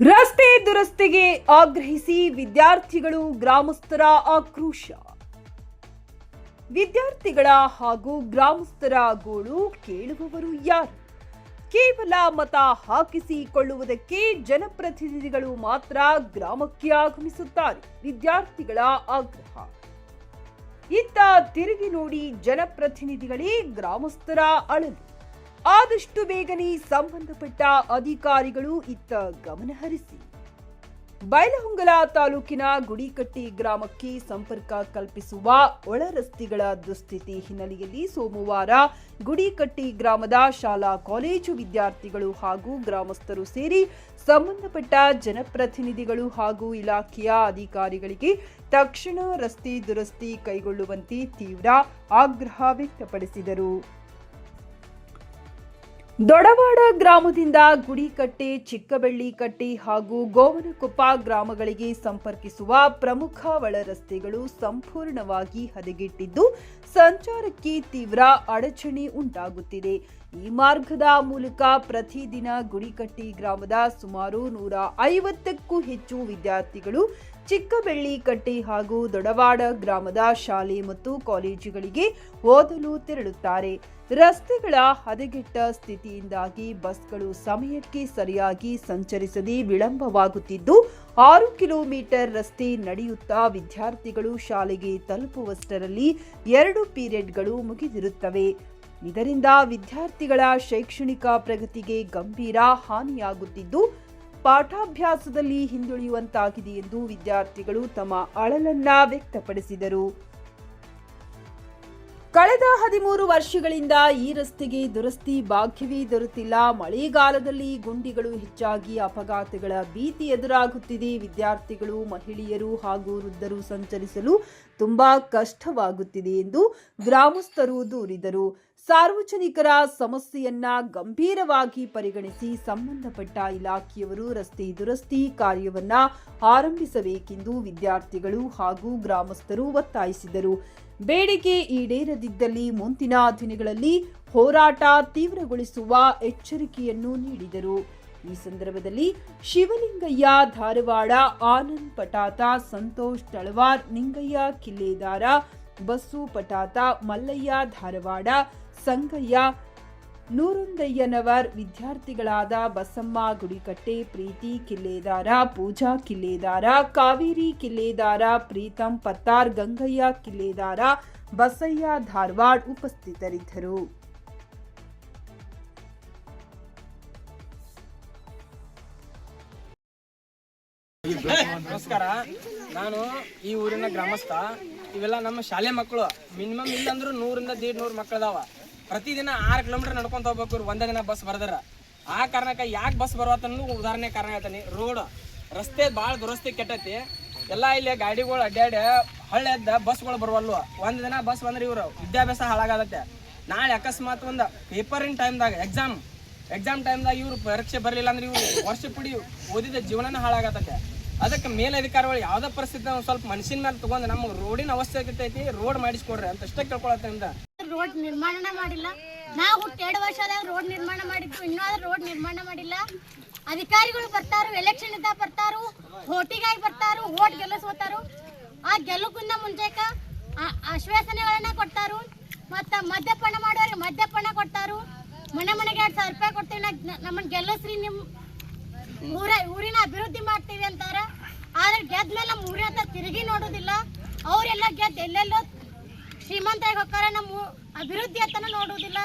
ರಸ್ತೆ ದುರಸ್ತಿಗೆ ಆಗ್ರಹಿಸಿ ವಿದ್ಯಾರ್ಥಿಗಳು ಗ್ರಾಮಸ್ಥರ ಆಕ್ರೋಶ. ವಿದ್ಯಾರ್ಥಿಗಳ ಹಾಗೂ ಗ್ರಾಮಸ್ಥರ ಗೋಳು ಕೇಳುವವರು ಯಾರು? ಕೇವಲ ಮತ ಹಾಕಿಸಿಕೊಳ್ಳುವುದಕ್ಕೆ ಜನಪ್ರತಿನಿಧಿಗಳು ಮಾತ್ರ ಗ್ರಾಮಕ್ಕೆ ಆಗಮಿಸುತ್ತಾರೆ, ವಿದ್ಯಾರ್ಥಿಗಳ ಆಗ್ರಹ. ಇತ್ತ ತಿರುಗಿ ನೋಡಿ ಜನಪ್ರತಿನಿಧಿಗಳೇ ಗ್ರಾಮಸ್ಥರ ಅಳಲು. ಆದಷ್ಟು ಬೇಗನೆ ಸಂಬಂಧಪಟ್ಟ ಅಧಿಕಾರಿಗಳು ಇತ್ತ ಗಮನಹರಿಸಿ ಬೈಲಹೊಂಗಲ ತಾಲೂಕಿನ ಗುಡಿಕಟ್ಟಿ ಗ್ರಾಮಕ್ಕೆ ಸಂಪರ್ಕ ಕಲ್ಪಿಸುವ ಒಳ ರಸ್ತೆಗಳ ದುಸ್ಥಿತಿ ಹಿನ್ನೆಲೆಯಲ್ಲಿ ಸೋಮವಾರ ಗುಡಿಕಟ್ಟಿ ಗ್ರಾಮದ ಶಾಲಾ, ಕಾಲೇಜು ವಿದ್ಯಾರ್ಥಿಗಳು ಹಾಗೂ ಗ್ರಾಮಸ್ಥರು ಸೇರಿ ಸಂಬಂಧಪಟ್ಟ ಜನಪ್ರತಿನಿಧಿಗಳು ಹಾಗೂ ಇಲಾಖೆಯ ಅಧಿಕಾರಿಗಳಿಗೆ ತಕ್ಷಣ ರಸ್ತೆ ದುರಸ್ತಿ ಕೈಗೊಳ್ಳುವಂತೆ ತೀವ್ರ ಆಗ್ರಹ ವ್ಯಕ್ತಪಡಿಸಿದರು. ದೊಡವಾಡ ಗ್ರಾಮದಿಂದ ಗುಡಿಕಟ್ಟೆ ಚಿಕ್ಕಬೆಳ್ಳಿಕಟ್ಟಿ ಹಾಗೂ ಗೋವನಕೊಪ್ಪ ಗ್ರಾಮಗಳಿಗೆ ಸಂಪರ್ಕಿಸುವ ಪ್ರಮುಖ ಒಳರಸ್ತೆಗಳು ಸಂಪೂರ್ಣವಾಗಿ ಹದಗೆಟ್ಟಿದ್ದು, ಸಂಚಾರಕ್ಕೆ ತೀವ್ರ ಅಡಚಣೆ ಉಂಟಾಗುತ್ತಿದೆ. ಈ ಮಾರ್ಗದ ಮೂಲಕ ಪ್ರತಿದಿನ ಗುಡಿಕಟ್ಟಿ ಗ್ರಾಮದ ಸುಮಾರು ನೂರ ಐವತ್ತಕ್ಕೂ ಹೆಚ್ಚು ವಿದ್ಯಾರ್ಥಿಗಳು ಚಿಕ್ಕಬೆಳ್ಳಿಕಟ್ಟಿ ಹಾಗೂ ದೊಡವಾಡ ಗ್ರಾಮದ ಶಾಲೆ ಮತ್ತು ಕಾಲೇಜುಗಳಿಗೆ ಓದಲು ತೆರಳುತ್ತಾರೆ. ರಸ್ತೆಗಳ ಹದಗೆಟ್ಟ ಸ್ಥಿತಿಯಿಂದಾಗಿ ಬಸ್ಗಳು ಸಮಯಕ್ಕೆ ಸರಿಯಾಗಿ ಸಂಚರಿಸದೆ ವಿಳಂಬವಾಗುತ್ತಿದ್ದು, ಆರು ಕಿಲೋಮೀಟರ್ ರಸ್ತೆ ನಡೆಯುತ್ತಾ ವಿದ್ಯಾರ್ಥಿಗಳು ಶಾಲೆಗೆ ತಲುಪುವಷ್ಟರಲ್ಲಿ ಎರಡು ಪೀರಿಯಡ್ಗಳು ಮುಗಿದಿರುತ್ತವೆ. ಇದರಿಂದ ವಿದ್ಯಾರ್ಥಿಗಳ ಶೈಕ್ಷಣಿಕ ಪ್ರಗತಿಗೆ ಗಂಭೀರ ಹಾನಿಯಾಗುತ್ತಿದ್ದು, ಪಾಠಾಭ್ಯಾಸದಲ್ಲಿ ಹಿಂದುಳಿಯುವಂತಾಗಿದೆ ಎಂದು ವಿದ್ಯಾರ್ಥಿಗಳು ತಮ್ಮ ಅಳಲನ್ನ ವ್ಯಕ್ತಪಡಿಸಿದರು. ಕಳೆದ ಹದಿಮೂರು ವರ್ಷಗಳಿಂದ ಈ ರಸ್ತೆಗೆ ದುರಸ್ತಿ ಭಾಗ್ಯವೇ ದೊರೆತಿಲ್ಲ. ಮಳೆಗಾಲದಲ್ಲಿ ಗುಂಡಿಗಳು ಹೆಚ್ಚಾಗಿ ಅಪಘಾತಗಳ ಭೀತಿ ಎದುರಾಗುತ್ತಿದೆ. ವಿದ್ಯಾರ್ಥಿಗಳು, ಮಹಿಳೆಯರು ಹಾಗೂ ವೃದ್ಧರು ಸಂಚರಿಸಲು ತುಂಬಾ ಕಷ್ಟವಾಗುತ್ತಿದೆ ಎಂದು ಗ್ರಾಮಸ್ಥರು ದೂರಿದರು. ಸಾರ್ವಜನಿಕರ ಸಮಸ್ಯೆಯನ್ನ ಗಂಭೀರವಾಗಿ ಪರಿಗಣಿಸಿ ಸಂಬಂಧಪಟ್ಟ ಇಲಾಖೆಯವರು ರಸ್ತೆ ದುರಸ್ತಿ ಕಾರ್ಯವನ್ನ ಆರಂಭಿಸಬೇಕೆಂದು ವಿದ್ಯಾರ್ಥಿಗಳು ಹಾಗೂ ಗ್ರಾಮಸ್ಥರು ಒತ್ತಾಯಿಸಿದರು. ಬೇಡಿಕೆ ಈಡೇರದಿದ್ದಲ್ಲಿ ಮುಂದಿನ ದಿನಗಳಲ್ಲಿ ಹೋರಾಟ ತೀವ್ರಗೊಳಿಸುವ ಎಚ್ಚರಿಕೆಯನ್ನು ನೀಡಿದರು. ಈ ಸಂದರ್ಭದಲ್ಲಿ ಶಿವಲಿಂಗಯ್ಯ, ಧಾರವಾಡ, ಆನಂದ್ ಪಟಾತ, ಸಂತೋಷ್ ತಳವಾರ್, ನಿಂಗಯ್ಯ, ಕಿಲ್ಲೇದಾರ ಬಸ್ಸು ಪಟಾತ, ಮಲ್ಲಯ್ಯ, ಧಾರವಾಡ ಸಂಗಯ್ಯ. ನೂರೊಂದಯ್ಯನವರ್ ವಿದ್ಯಾರ್ಥಿಗಳಾದ ಬಸಮ್ಮ, ಗುಡಿಕಟ್ಟೆ, ಪ್ರೀತಿ ಕಿಲ್ಲೇದಾರ, ಪೂಜಾ ಕಿಲ್ಲೇದಾರ, ಕಾವೇರಿ ಕಿಲ್ಲೇದಾರ, ಪ್ರೀತಂ ಪತ್ತಾರ್, ಗಂಗಯ್ಯ ಕಿಲ್ಲೇದಾರ, ಬಸಯ್ಯ ಧಾರವಾಡ್ ಉಪಸ್ಥಿತರಿದ್ದರು. ನಮಸ್ಕಾರ. ನಾನು ಈ ಊರಿನ ಗ್ರಾಮಸ್ಥ. ಇವೆಲ್ಲ ನಮ್ಮ ಶಾಲೆ ಮಕ್ಕಳು. ಮಿನಿಮಮ್ ಇಲ್ಲಂದ್ರೂ ನೂರಿಂದ ದೇಡ್ ನೂರು ಮಕ್ಕಳದಾವ. ಪ್ರತಿದಿನ ಆರು ಕಿಲೋಮೀಟರ್ ನಡ್ಕೊಂತ ಹೋಗ್ಬೇಕು ಒಂದೇ ದಿನ ಬಸ್ ಬರ್ದಾರ. ಆ ಕಾರಣಕ್ಕೆ ಯಾಕೆ ಬಸ್ ಬರುವತ್ತನ್ನು ಉದಾಹರಣೆ ಕಾರಣ ಹೇಳ್ತಾನೆ. ರೋಡ್ ರಸ್ತೆ ಭಾಳ ದುರಸ್ತಿ ಕೆಟ್ಟೈತಿ. ಎಲ್ಲ ಇಲ್ಲಿ ಗಾಡಿಗಳು ಅಡ್ಡಾಡಿ ಹಳ್ಳಿ ಎದ್ದ ಬಸ್ಗಳು ಬರುವಲ್ವ? ಒಂದು ದಿನ ಬಸ್ ಬಂದ್ರೆ ಇವರು ವಿದ್ಯಾಭ್ಯಾಸ ಹಾಳಾಗತ್ತೆ ನಾಳೆ ಅಕಸ್ಮಾತ್ ಒಂದು ಪೇಪರಿನ ಟೈಮ್ದಾಗ ಎಕ್ಸಾಮ್ ಎಕ್ಸಾಮ್ ಟೈಮ್ದಾಗ ಇವ್ರು ಪರೀಕ್ಷೆ ಬರಲಿಲ್ಲ ಅಂದ್ರೆ ಇವರು ವರ್ಷ ಪುಡಿ ಓದಿದ ಜೀವನನ ಹಾಳಾಗತ್ತೆ. ಅದಕ್ಕೆ ಮೇಲಧಿಕಾರಿಗಳು ಯಾವುದೇ ಪರಿಸ್ಥಿತಿ ಒಂದು ಸ್ವಲ್ಪ ಮನುಷ್ಯನ ಮೇಲೆ ತಗೊಂಡು ನಮ್ಗೆ ರೋಡಿನ ಅವಶ್ಯಕತೆ ಐತಿ ರೋಡ್ ಮಾಡಿಸ್ಕೊಡ್ರಿ ಅಂತ ಅಷ್ಟೇ ಕೇಳ್ಕೊಳತ್ತಿಂದ ರೋಡ್ ನಿರ್ಮಾಣ ಮಾಡಿಲ್ಲ. ನಾವು ಹುಟ್ಟೆರಡು ವರ್ಷದಾಗ ರೋಡ್ ನಿರ್ಮಾಣ ಮಾಡಿದ್ದು ಇನ್ನೂ ರೋಡ್ ನಿರ್ಮಾಣ ಮಾಡಿಲ್ಲ. ಅಧಿಕಾರಿಗಳು ಬರ್ತಾರು ಎಲೆಕ್ಷನ್ ಇದ್ದ ಬರ್ತಾರು ಓಟಿಗಾಗಿ ಬರ್ತಾರು, ಓಟ್ ಗೆಲ್ಲಿಸ್ಕೋತಾರು. ಆ ಗೆಲ್ಲುಕಿಂತ ಮುಂಚೆಕ ಆಶ್ವಾಸನೆಗಳನ್ನ ಕೊಡ್ತಾರು. ಮತ್ತ ಮದ್ಯಪಾನ ಮಾಡೋರಿಗೆ ಮದ್ಯಪಾನ ಕೊಡ್ತಾರು. ಮನೆ ಮನೆಗೆ ಎರಡ್ ಸಾವಿರ ರೂಪಾಯಿ ಕೊಡ್ತೀವಿ ನಮ್ಮನ್ನ ಗೆಲ್ಲಿಸ್ರಿ ನಿಮ್ ಊರ ಊರಿನ ಅಭಿವೃದ್ಧಿ ಮಾಡ್ತೀವಿ ಅಂತಾರ. ಆದ್ರೆ ಗೆದ್ದ ಮೇಲೆ ನಮ್ಮ ಊರಿನ ತಿರುಗಿ ನೋಡೋದಿಲ್ಲ. ಅವರೆಲ್ಲ ಗೆದ್ದು ಎಲ್ಲೆಲ್ಲೋ ಶ್ರೀಮಂತ ಹೋಗ್ತಾರೆ ನಮ್ಮ ಅಭಿವೃದ್ಧಿ ಹತ್ತನ ನೋಡುವುದಿಲ್ಲ